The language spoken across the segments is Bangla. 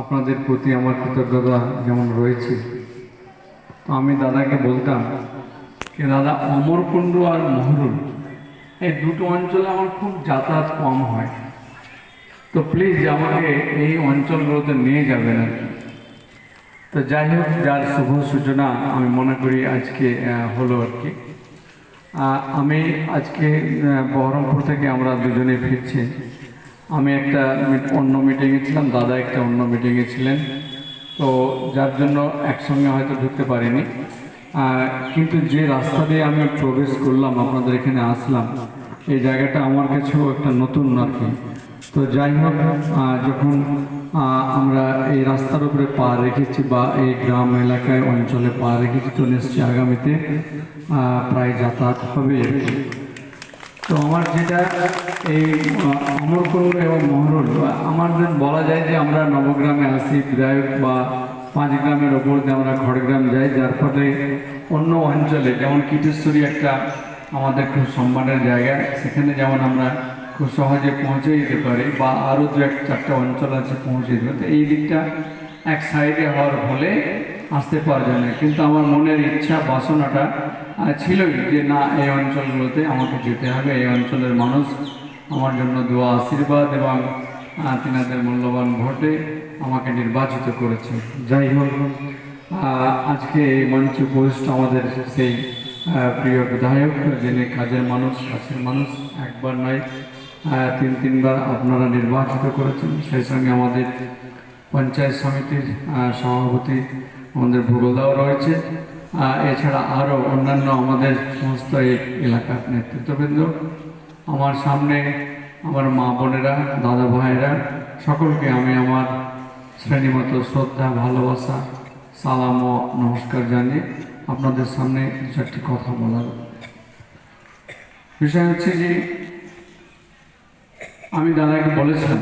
আপনাদের প্রতি আমার কৃতজ্ঞতা যেমন রয়েছে। তো আমি দাদাকে বলতাম যে, দাদা, অমরকুণ্ড আর মহরুল এই দুটো অঞ্চলে আমার খুব যাতায়াত কম হয়। তো প্লিজ আমাকে এই অঞ্চলগুলোতে নিয়ে যাবেন আর কি। তো যাই হোক, যার শুভ সূচনা আমি মনে করি আজকে হলো আর কি। আমি আজকে বহরমপুর থেকে আমরা দুজনে ফিরছি। আমি একটা অন্য মিটিংয়ে ছিলাম, দাদা একটা অন্য মিটিংয়ে ছিলেন। তো যার জন্য একসঙ্গে হয়তো ঢুকতে পারিনি। কিন্তু যে রাস্তা দিয়ে আমি প্রবেশ করলাম, আপনাদের এখানে আসলাম, এই জায়গাটা আমার কাছেও একটা নতুন আর কি তো যাই হোক যখন আমরা এই রাস্তার উপরে পা রেখেছি বা এই গ্রাম এলাকায় অঞ্চলে পা রেখেছি, তো নিশ্চয়ই আগামীতে প্রায় যাতায়াত হবে। তো আমার যেটা এই অমরকুণ্ড এবং মহরুল আমাদের বলা যায় যে আমরা নবগ্রামে আসি বিধায়ক বা পাঁচ গ্রামের ওপর দিয়ে আমরা খড়গ্রাম যাই, যার ফলে অন্য অঞ্চলে, যেমন কীটেশ্বরী একটা আমাদের খুব সম্মানের জায়গা, সেখানে যেমন আমরা খুব সহজে পৌঁছে যেতে পারি, বা আরও দু এক চারটা অঞ্চল আছে পৌঁছে যেতে পারি, তো এই দিকটা এক সাইডে হওয়ার ফলে আসতে পারা যায় না। কিন্তু আমার মনের ইচ্ছা, বাসনাটা ছিলই যে না, এই অঞ্চলগুলোতে আমাকে যেতে হবে। এই অঞ্চলের মানুষ আমার জন্য দোয়া, আশীর্বাদ এবং তিনাদের মূল্যবান ভোটে আমাকে নির্বাচিত করেছে। যাই হোক আজকে এই মঞ্চ পোস্ট আমাদের সেই প্রিয় বিধায়ক, যিনি কাজের মানুষ, কাছের মানুষ, একবার নয় তিন, তিনবার আপনারা নির্বাচিত করেছেন। সেই সঙ্গে আমাদের পঞ্চায়েত সমিতির সভাপতি আমাদের ভূগোলদাও রয়েছে। এছাড়া আরও অন্যান্য আমাদের সমস্ত এই এলাকার নেতৃত্ববৃন্দ, আমার সামনে আমার মা বোনেরা, দাদা ভাইয়েরা, সকলকে আমি আমার শ্রেণীমতো শ্রদ্ধা, ভালোবাসা, সালাম ও নমস্কার জানিয়ে আপনাদের সামনে চারটি কথা বলার বিষয় হচ্ছে যে, আমি দাদাকে বলেছিলাম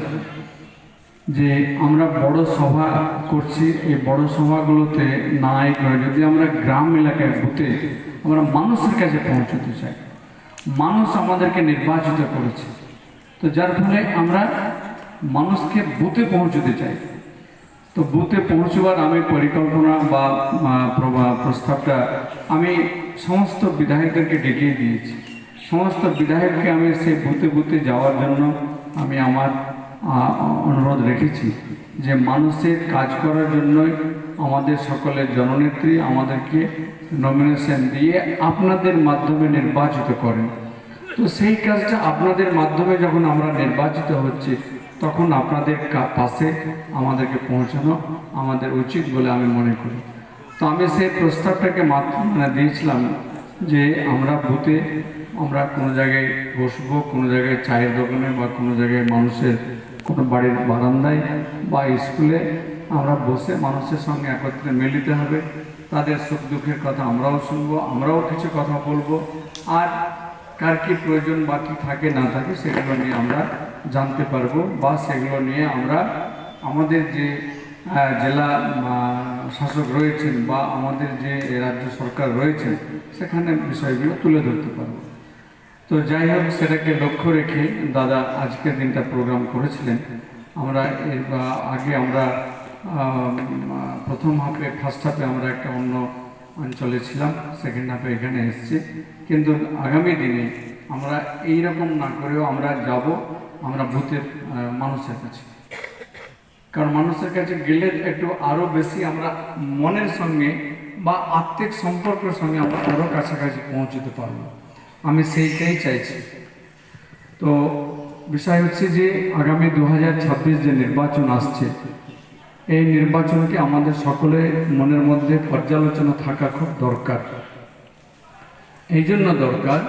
যে আমরা বড় সভা করছি, এই বড় সভাগুলোতে না করে যদি আমরা গ্রাম এলাকায় বুথে আমরা মানুষের কাছে পৌঁছতে চাই, মানুষ আমাদেরকে নির্বাচিত করেছে। তো যার ফলে আমরা মানুষকে বুথে পৌঁছতে চাই। তো বুথে পৌঁছবার আমি পরিকল্পনা বা প্রস্তাবটা আমি সমস্ত বিধায়কদেরকে ডেকে দিয়েছি। সমস্ত বিধায়ককে আমি সেই বুথে বুথে যাওয়ার জন্য আমি আমার অনুরোধ রেখেছি যে মানুষের কাজ করার জন্যই আমাদের সকলের জননেত্রী আমাদেরকে নমিনেশন দিয়ে আপনাদের মাধ্যমে নির্বাচিত করেন। তো সেই কাজটা আপনাদের মাধ্যমে যখন আমরা নির্বাচিত হচ্ছি, তখন আপনাদের পাশে আমাদেরকে পৌঁছানো আমাদের উচিত বলে আমি মনে করি। তো আমি সেই প্রস্তাবটাকে মাত্র মানে দিয়েছিলাম যে আমরা বুথে আমরা কোনো জায়গায় বসবো, কোনো জায়গায় চায়ের দোকানে বা কোনো জায়গায় মানুষের কোনো বাড়ির বারান্দায় বা স্কুলে আমরা বসে মানুষের সঙ্গে একত্রে মিলিতে হবে। তাদের সুখ দুঃখের কথা আমরাও শুনব, আমরাও কিছু কথা বলব। আর কার কি প্রয়োজন বা কি থাকে না থাকে সেগুলো নিয়ে আমরা জানতে পারব বা সেগুলো নিয়ে আমরা আমাদের যে জেলা শাসক রয়েছেন বা আমাদের যে রাজ্য সরকার রয়েছেন, সেখানে বিষয়গুলো তুলে ধরতে পারব। তো যাই হোক, সেটাকে লক্ষ্য রেখে দাদা আজকের দিনটা প্রোগ্রাম করেছিলেন। আমরা এর আগে আমরা প্রথম হাফে ফার্স্ট হাফে আমরা একটা অন্য অঞ্চলে ছিলাম সেকেন্ড হাফে এখানে এসেছি। কিন্তু আগামী দিনে আমরা এই রকম না করেও আমরা যাব, আমরা ভূতের মানুষের কাছে। কারণ মানুষের কাছে গেলে একটু আরও বেশি আমরা মনের সঙ্গে বা আত্মিক সম্পর্কের সঙ্গে আমরা আরও কাছাকাছি পৌঁছতে পারব। আমি সেইটাই চাইছি। তো বিষয় হচ্ছে যে আগামী দু হাজার ছাব্বিশ যে নির্বাচন আসছে, এই নির্বাচনকে আমাদের সকলের মনের মধ্যে পর্যালোচনা থাকা খুব দরকার। এই জন্য দরকার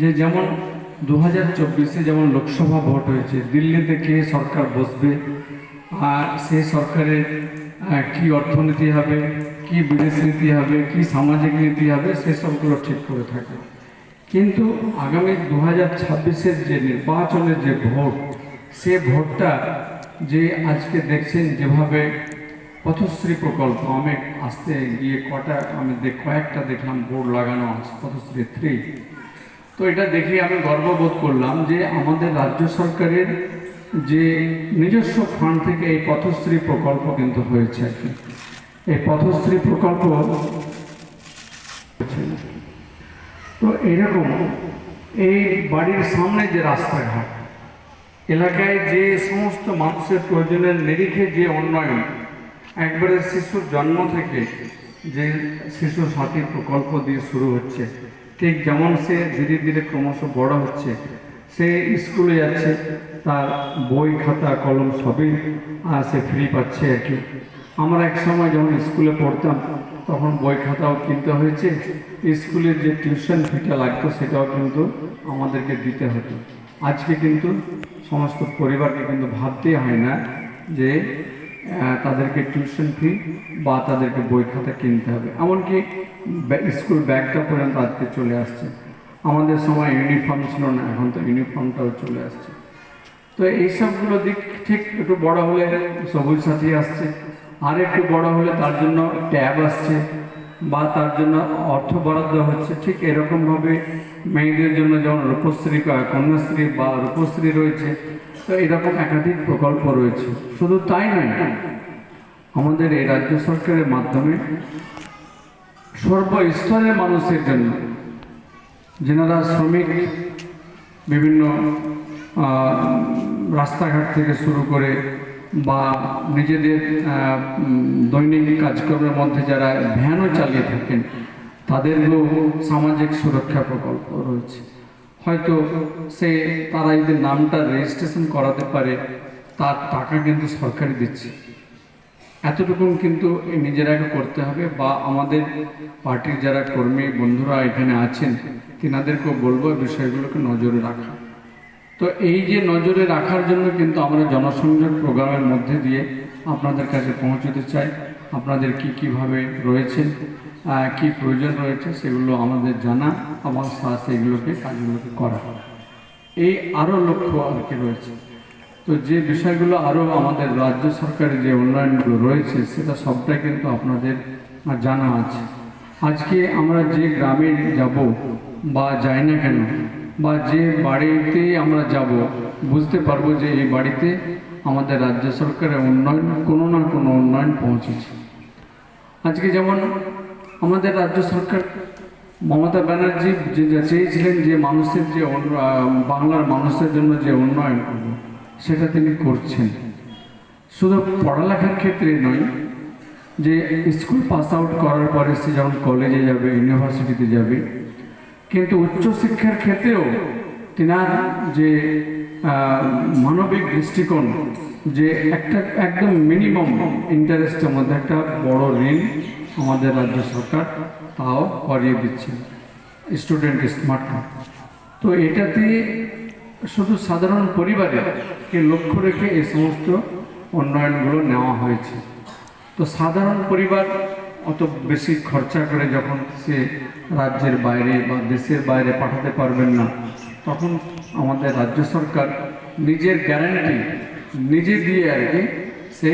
যে যেমন দু হাজার যেমন লোকসভা ভোট হয়েছে, দিল্লিতে কে সরকার বসবে আর সেই সরকারের কি অর্থনীতি হবে, কি বিদেশ নীতি হবে, কি সামাজিক নীতি হবে সেসবগুলো ঠিক করে থাকে। কিন্তু আগামী দু হাজার ছাব্বিশের যে নির্বাচনের যে ভোট, সে ভোটটা যে আজকে দেখছেন যেভাবে পথশ্রী প্রকল্প, আমি আসতে গিয়ে কটা, আমি কয়েকটা দেখলাম বোর্ড লাগানো আছে, পথশ্রী থ্রি তো এটা দেখে আমি গর্ববোধ করলাম যে আমাদের রাজ্য সরকারের যে নিজস্ব ফান্ড থেকে এই পথশ্রী প্রকল্প কিন্তু হয়েছে। এই পথশ্রী প্রকল্প তো এরকম এই বাড়ির সামনে যে রাস্তাঘাট, এলাকায় যে সমস্ত মানুষের প্রয়োজনের নিরিখে যে উন্নয়ন, একবারে শিশুর জন্ম থেকে যে শিশু সাথী প্রকল্প দিয়ে শুরু হচ্ছে, ঠিক যেমন সে ধীরে ধীরে ক্রমশ বড় হচ্ছে সে স্কুলে যাচ্ছে, তার বই খাতা, কলম সবই সে ফ্রি পাচ্ছে আর কি। আমরা এক সময় যখন স্কুলে পড়তাম, তখন বই খাতাও কিনতে হয়েছে। স্কুলের যে টিউশন ফিটা লাগতো, সেটাও কিন্তু আমাদেরকে দিতে হতো। আজকে কিন্তু সমস্ত পরিবারকে কিন্তু ভাবতেই হয় না যে তাদেরকে টিউশন ফি বা তাদেরকে বই খাতা কিনতে হবে। এমনকি স্কুল ব্যাগটা পর্যন্ত আজকে চলে আসছে। আমাদের সময় ইউনিফর্ম ছিল না, এখন তো ইউনিফর্মটাও চলে আসছে। তো এইসবগুলো দিক ঠিক একটু বড় হলে সবুজ সাথী আসছে, আর একটু বড় হলে তার জন্য ট্যাব আসছে, বা তার জন্য অর্থ বরাদ্দ হচ্ছে, ঠিক এরকমভাবে মেয়েদের জন্য যেমন রূপশ্রী কন্যাশ্রী বা রূপশ্রী রয়েছে, তো এরকম একাধিক প্রকল্প রয়েছে। শুধু তাই নয়, আমাদের এই রাজ্য সরকারের মাধ্যমে সর্বস্তরের মানুষের জন্য যেনারা শ্রমিক বিভিন্ন রাস্তাঘাট থেকে শুরু করে বা নিজেদের দৈনিক কাজকর্মের মধ্যে যারা ভ্যানও চালিয়ে থাকেন, তাদেরও সামাজিক সুরক্ষা প্রকল্প রয়েছে। হয়তো সে, তারা যদি নামটা রেজিস্ট্রেশন করাতে পারে, তার টাকা কিন্তু সরকারি দিচ্ছে। এতটুকু কিন্তু নিজেরাকে করতে হবে বা আমাদের পার্টির যারা কর্মী, বন্ধুরা এখানে আছেন তিনাদেরকেও বলব বিষয়গুলোকে নজরে রাখা। তো এই যে নজরে রাখার জন্য কিন্তু আমরা জনসংযোগ প্রোগ্রামের মধ্যে দিয়ে আপনাদের কাছে পৌঁছতে চাই। আপনাদের কি কীভাবে রয়েছে কি প্রয়োজন রয়েছে সেগুলো আমাদের জানা, আমার সেগুলোকে কাজগুলোকে করা। এই আরও লক্ষ্য আর কি রয়েছে। তো যে বিষয়গুলো আরও আমাদের রাজ্য সরকারের যে উন্নয়নগুলো রয়েছে সেটা সবটাই কিন্তু আপনাদের জানা আছে। আজকে আমরা যে গ্রামে যাব বা যাই না কেন, বা যে বাড়িতে আমরা যাব, বুঝতে পারব যে এই বাড়িতে আমাদের রাজ্য সরকারের উন্নয়ন কোনো না কোনো উন্নয়ন পৌঁছেছে। আজকে যেমন আমাদের রাজ্য সরকার, মমতা ব্যানার্জি যে চেয়েছিলেন যে মানুষের যে বাংলার মানুষের জন্য যে উন্নয়ন সেটা তিনি করছেন। শুধু পড়ালেখার ক্ষেত্রে নয়, যে স্কুল পাস আউট করার পরে সে যখন কলেজে যাবে, ইউনিভার্সিটিতে যাবে কিন্তু উচ্চশিক্ষার ক্ষেত্রেও তেনার যে মানবিক দৃষ্টিকোণ, যে একটা একদম মিনিমাম ইন্টারেস্টের মধ্যে একটা বড় ঋণ আমাদের রাজ্য সরকার তাও করিয়ে দিচ্ছে, স্টুডেন্ট স্মার্ট কার্ড। তো এটাতে শুধু সাধারণ পরিবারেকে লক্ষ্য রেখে এই সমস্ত উন্নয়নগুলো নেওয়া হয়েছে। তো সাধারণ পরিবার অত বেশি খরচা করে যখন সে রাজ্যের বাইরে বা দেশের বাইরে পাঠাতে পারবেন না, তখন আমাদের রাজ্য সরকার নিজের গ্যারান্টি নিজে দিয়ে আর কি সে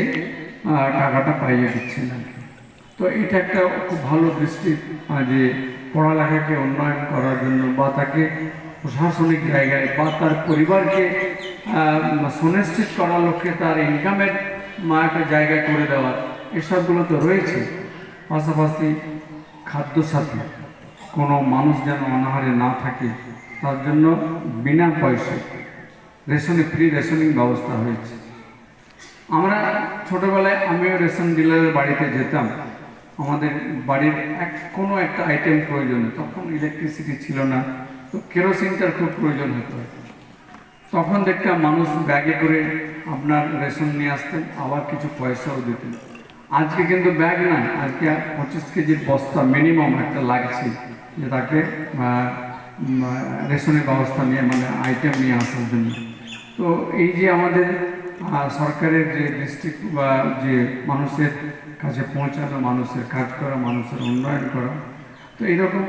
টাকাটা পাইয়ে দিচ্ছেন আর কি। তো এটা একটা খুব ভালো দৃষ্টি যে পড়ালেখাকে উন্নয়ন করার জন্য বা তাকে প্রশাসনিক জায়গায় বা তার পরিবারকে সুনিশ্চিত করার লক্ষ্যে তার ইনকামের মা একটা জায়গা করে দেওয়ার এসবগুলো তো রয়েছে পাশাপাশি খাদ্য সাথী কোনো মানুষ যেন অনাহারে না থাকে, তার জন্য বিনা পয়সায় রেশনে ফ্রি রেশনিং ব্যবস্থা হয়েছে। আমরা ছোটবেলায় আমিও রেশন ডিলারের বাড়িতে যেতাম। আমাদের বাড়ির এক, কোনো একটা আইটেম প্রয়োজন, তখন ইলেকট্রিসিটি ছিল না, তো কেরোসিনটার খুব প্রয়োজন হতো। তখন দেখতাম মানুষ ব্যাগে করে আপনার রেশন নিয়ে আসতেন, আবার কিছু পয়সাও দিতেন। আজকে কিন্তু ব্যাগ না আজকে পঁচিশ কেজির বস্তা মিনিমাম একটা লাগছে যে তাকে রেশনের ব্যবস্থা নিয়ে মানে আইটেম নিয়ে আসার জন্য। তো এই যে আমাদের সরকারের যে ডিস্ট্রিক্ট বা যে মানুষের কাছে পৌঁছানো, মানুষের কাজ করা, মানুষের উন্নয়ন করা, তো এইরকম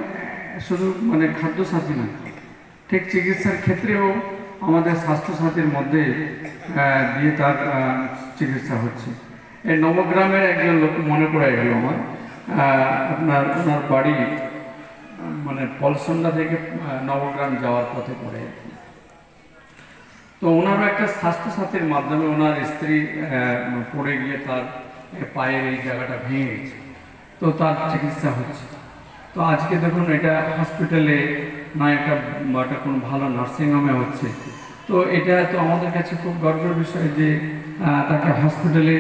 শুধু মানে খাদ্য সাথী না, ঠিক চিকিৎসার ক্ষেত্রেও আমাদের স্বাস্থ্যসাথীর মধ্যে দিয়ে তার চিকিৎসা হচ্ছে। এই নবগ্রামের একজন লোক মনে পড়ে গেল আমার। আপনার, ওনার বাড়ি মানে পলসন্ডা থেকে নবগ্রাম যাওয়ার পথে পড়ে। তো ওনার একটা স্বাস্থ্যসাথীর মাধ্যমে ওনার স্ত্রী পড়ে গিয়ে তার পায়ের এই জায়গাটা ভেঙে গেছে। তো তার চিকিৎসা হচ্ছে। তো আজকে দেখুন, এটা হসপিটালে না একটা একটা কোনো ভালো নার্সিংহোমে হচ্ছে। তো এটা তো আমাদের কাছে খুব গর্বের বিষয় যে তাকে হসপিটালে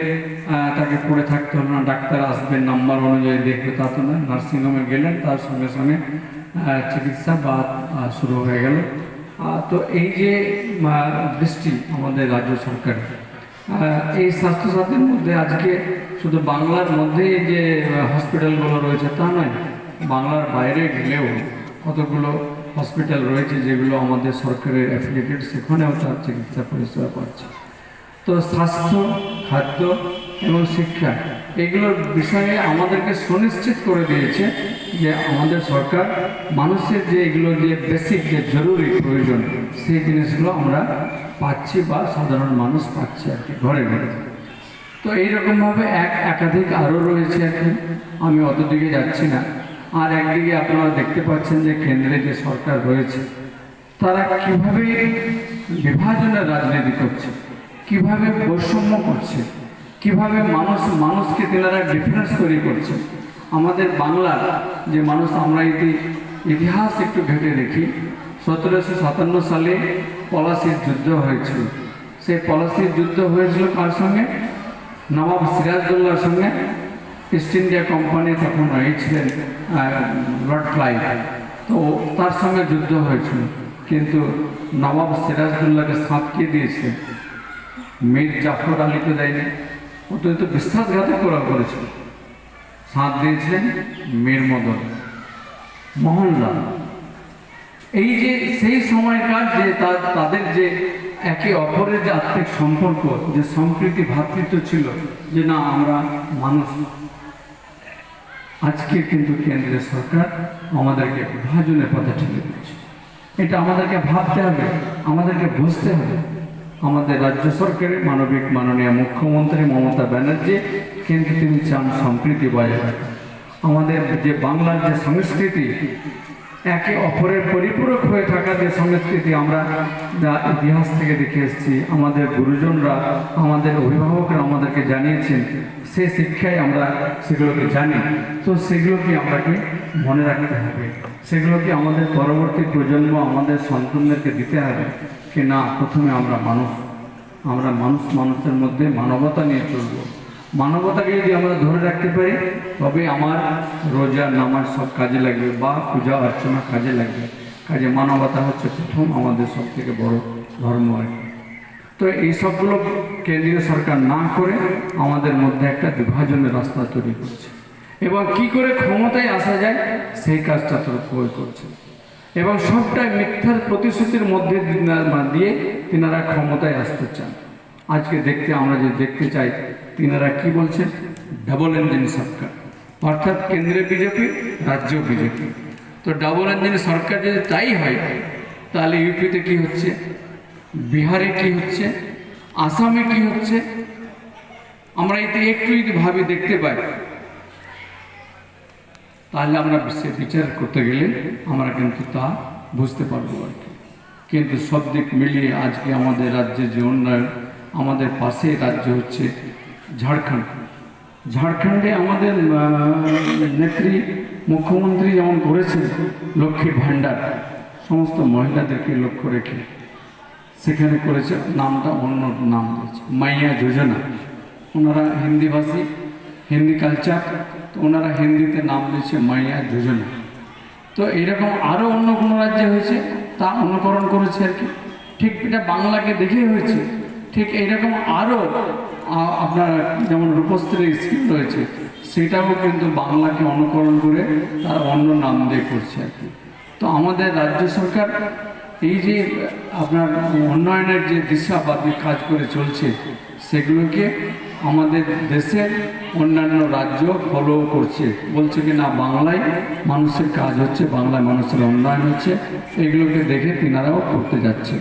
তাকে পড়ে থাকতে হলো না, ডাক্তার আসবেন, নাম্বার অনুযায়ী দেখবে, তা তো না। নার্সিংহোমে গেলেন, তার সঙ্গে সঙ্গে চিকিৎসা বা শুরু হয়ে গেল। তো এই যে দৃষ্টি আমাদের রাজ্য সরকার এই স্বাস্থ্যসাথীর মধ্যে আজকে শুধু বাংলার মধ্যেই যে হসপিটালগুলো রয়েছে তা নয়, বাংলার বাইরে গেলেও কতগুলো হসপিটাল রয়েছে, যেগুলো আমাদের সরকারের অ্যাফিলিয়েটেড সেখানেও তার চিকিৎসা পরিষেবা পাচ্ছে। তো স্বাস্থ্য, খাদ্য এবং শিক্ষা, এগুলোর বিষয়ে আমাদেরকে সুনিশ্চিত করে দিয়েছে যে আমাদের সরকার মানুষের যে এগুলো যে বেসিক যে জরুরি প্রয়োজন, সেই জিনিসগুলো আমরা পাচ্ছি বা সাধারণ মানুষ পাচ্ছে আর কি, ঘরে ঘরে। তো এইরকমভাবে এক একাধিক আরও রয়েছে আর কি। আমি অত দিকে যাচ্ছি না। আর একদিকে আপনারা দেখতে পাচ্ছেন যে কেন্দ্রে যে সরকার রয়েছে, তারা কীভাবে বিভাজনের রাজনীতি করছে, কীভাবে বৈষম্য করছে, কীভাবে মানুষ, মানুষকে তেনারা ডিফারেন্স তৈরি করছে। আমাদের বাংলার যে মানুষ, আমরা ইতি ইতিহাস একটু ঘেটে দেখি, সতেরোশো সাতান্ন সালে পলাশির যুদ্ধ হয়েছিল। সেই পলাশির যুদ্ধ হয়েছিল কার সঙ্গে? নবাব সিরাজদৌল্লার সঙ্গে। ইস্ট ইন্ডিয়া কোম্পানি তখন এই ছিলেন লর্ড ক্লাইভ তো তার সঙ্গে যুদ্ধ হয়েছিল, কিন্তু নবাব সিরাজদুল্লাহকে সাঁতকে দিয়েছে। মীর জাফর আলীকে দেয়নি ও তো তো বিশ্বাসঘাতক করা করেছিল সাঁত দিয়েছিলেন মীর মদন, মোহনলাল। এই যে সেই সময়কার যে তাদের যে একে অপরের যে আত্মিক সম্পর্ক, যে সম্প্রীতি ভ্রাতৃত্ব ছিল, যে না, আমরা মানুষ। আজকে কিন্তু কেন্দ্রীয় সরকার আমাদেরকে বিভাজনের পথে ঠেলে দিচ্ছে এটা আমাদেরকে ভাবতে হবে, আমাদেরকে বুঝতে হবে। আমাদের রাজ্য সরকারের মানবিক, মাননীয় মুখ্যমন্ত্রী মমতা ব্যানার্জি, কিন্তু তিনি চান সম্প্রীতি বজায় আমাদের যে বাংলার যে সংস্কৃতি একে অপরের পরিপূরক হয়ে থাকা যে সংস্কৃতি আমরা ইতিহাস থেকে দেখে এসেছি, আমাদের গুরুজনরা, আমাদের অভিভাবকরা আমাদেরকে জানিয়েছেন সেই শিক্ষায় আমরা সেগুলোকে জানি। তো সেগুলোকে আমরাকে মনে রাখতে হবে। সেগুলোকে আমাদের পরবর্তী প্রজন্ম, আমাদের সন্তানদেরকে দিতে হবে কি না, প্রথমে আমরা মানুষ। আমরা মানুষ মানুষের মধ্যে মানবতা নিয়ে চলবো। মানবতাকে যদি আমরা ধরে রাখতে পারি তবে আমার রোজা নামাজ সব কাজে লাগবে বা পূজা অর্চনা কাজে লাগবে কাজে মানবতা হচ্ছে প্রথম আমাদের সব থেকে বড় ধর্ম আর কি তো এই সবগুলো কেন্দ্রীয় সরকার না করে আমাদের মধ্যে একটা বিভাজনের রাস্তা তৈরি করছে এবং কি করে ক্ষমতায় আসা যায় সেই কাজটা তারা প্রয়োগ করছে এবং সবটাই মিথ্যার প্রতিশ্রুতির মধ্যে দিয়ে তিনারা ক্ষমতায় আসতে চান আজকে দেখতে আমরা যে দেখতে চাই, তিনারা কি বলছেন? ডাবল ইঞ্জিন সরকার। অর্থাৎ কেন্দ্রে বিজেপি রাজ্য বিজেপি। তো ডাবল ইঞ্জিন সরকার যদি তাই হয়, তাহলে ইউপিতে কি হচ্ছে? বিহারে কি হচ্ছে? আসামে কি হচ্ছে? আমরা এতে একটু যদি ভাবি, দেখতে পাই। তাহলে আমরা সে বিচার করতে গেলে আমরা কিন্তু তা বুঝতে পারব আর কি। কিন্তু সব দিক মিলিয়ে আজকে আমাদের রাজ্যে যে উন্নয়ন আমাদের পাশে রাজ্য হচ্ছে ঝাড়খণ্ড। ঝাড়খণ্ডে আমাদের নেত্রী মুখ্যমন্ত্রী যেমন করেছেন লক্ষ্মীর ভাণ্ডার, সমস্ত মহিলাদেরকে লক্ষ্য রেখে সেখানে করেছে, নামটা অন্য নাম দিয়েছে, মাইয়া যোজনা। ওনারা হিন্দিভাষী, হিন্দি কালচার, তো ওনারা হিন্দিতে নাম দিয়েছে মাইয়া যোজনা। তো এইরকম আরও অন্য কোনো রাজ্যে হয়েছে, তা অনুকরণ করেছে আর কি। ঠিক এটা বাংলাকে দেখেই হয়েছে। ঠিক এইরকম আরও আপনার যেমন রূপশ্রী স্কিম রয়েছে, সেটাও কিন্তু বাংলাকে অনুকরণ করে তারা অন্য নাম দিয়ে করছে আর কি। তো আমাদের রাজ্য সরকার এই যে আপনার উন্নয়নের যে দিশা বা কাজ করে চলছে, সেগুলোকে আমাদের দেশের অন্যান্য রাজ্য ফলো করছে। বলছে কি না, বাংলায় মানুষের কাজ হচ্ছে, বাংলায় মানুষের উন্নয়ন হচ্ছে, এগুলোকে দেখে তিনারাও করতে যাচ্ছে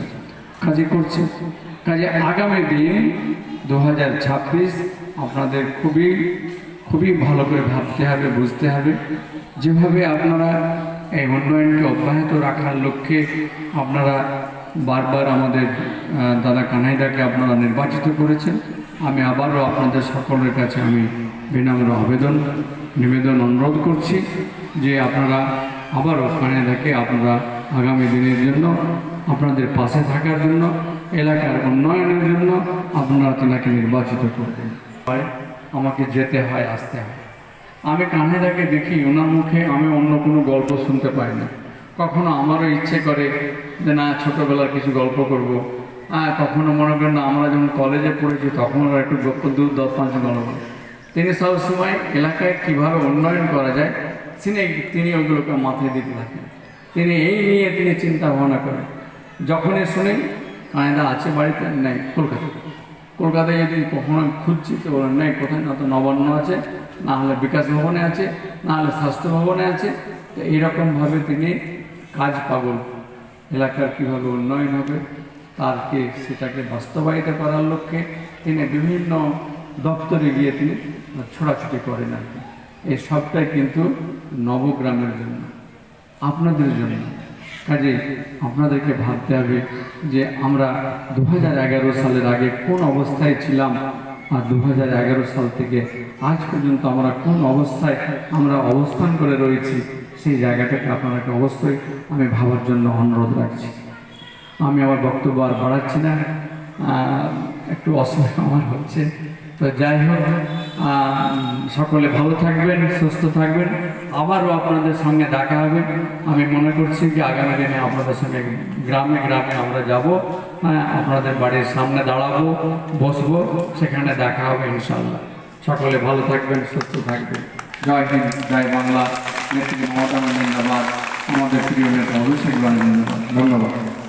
কাজে করছে। কাজে আগামী দিন দু হাজার ছাব্বিশ আপনাদের খুবই খুবই ভালো করে ভাবতে হবে, বুঝতে হবে। যেভাবে আপনারা এই উন্নয়নকে অব্যাহত রাখার লক্ষ্যে আপনারা বারবার আমাদের দাদা কানাইদাকে আপনারা নির্বাচিত করেছেন, আমি আবারও আপনাদের সকলের কাছে আমি বিনম্র আবেদন, নিবেদন অনুরোধ করছি যে আপনারা আবারও কানাইদাকে আপনারা আগামী দিনের জন্য, আপনাদের পাশে থাকার জন্য এলাকার উন্নয়নের জন্য আপনারা তেনাকে নির্বাচিত করবেন। হয়, আমাকে যেতে হয়, আসতে হয়। আমি কানাইদাকে দেখি ওনার মুখে আমি অন্য কোনো গল্প শুনতে পাই না। কখনো আমারও ইচ্ছে করে যে, না, ছোটোবেলার কিছু গল্প করব। হ্যাঁ কখনো মনে করেন, না, আমরা যখন কলেজে পড়েছি, তখন একটু গল্প দু দশ পাঁচ গল্প। তিনি সবসময় এলাকায় কীভাবে উন্নয়ন করা যায়, তিনি তিনি ওগুলোকে মাথায় দিতে থাকেন। তিনি এই নিয়ে তিনি চিন্তা ভাবনা করেন। যখনই শুনি কায়দা আছে বাড়িতে? নেই কলকাতা কলকাতায় যদি কখনো খুঁজছি, তো বলেন নেই, কোথায় না তো নবান্ন আছে, না হলে বিকাশ ভবনে আছে, না হলে স্বাস্থ্য ভবনে আছে। তো এইরকমভাবে তিনি কাজ পাগল। এলাকার কীভাবে উন্নয়ন হবে তারকে সেটাকে বাস্তবায়িত করার লক্ষ্যে তিনি বিভিন্ন দপ্তরে গিয়ে তিনি ছোড়াছুটি করেন আর কি। এই সবটাই কিন্তু নবগ্রামের জন্য, আপনাদের জন্য। কাজে আপনাদেরকে ভাবতে হবে যে আমরা দু সালের আগে কোন অবস্থায় ছিলাম আর দু সাল থেকে আজ পর্যন্ত আমরা কোন অবস্থায় আমরা অবস্থান করে রয়েছি, সেই জায়গাটাকে আপনাদেরকে অবশ্যই আমি ভাবার জন্য অনুরোধ রাখছি। আমি আমার বক্তব্য আর বাড়াচ্ছি না একটু অসুবিধা আমার হচ্ছে। তো যাই হোক সকলে ভালো থাকবেন সুস্থ থাকবেন। আবারও আপনাদের সঙ্গে দেখা হবে। আমি মনে করছি যে আগামী দিনে আপনাদের সঙ্গে গ্রামে গ্রামে আমরা যাব হ্যাঁ, আপনাদের বাড়ির সামনে দাঁড়াবো বসবো সেখানে দেখা হবে ইনশাল্লাহ সকলে ভালো থাকবেন সুস্থ থাকবেন। জয় হিন্দ জয় বাংলা। নেত্রী মমতা জিন্দাবাদ আমাদের প্রিয় নেতা অভিষেক ধন্যবাদ।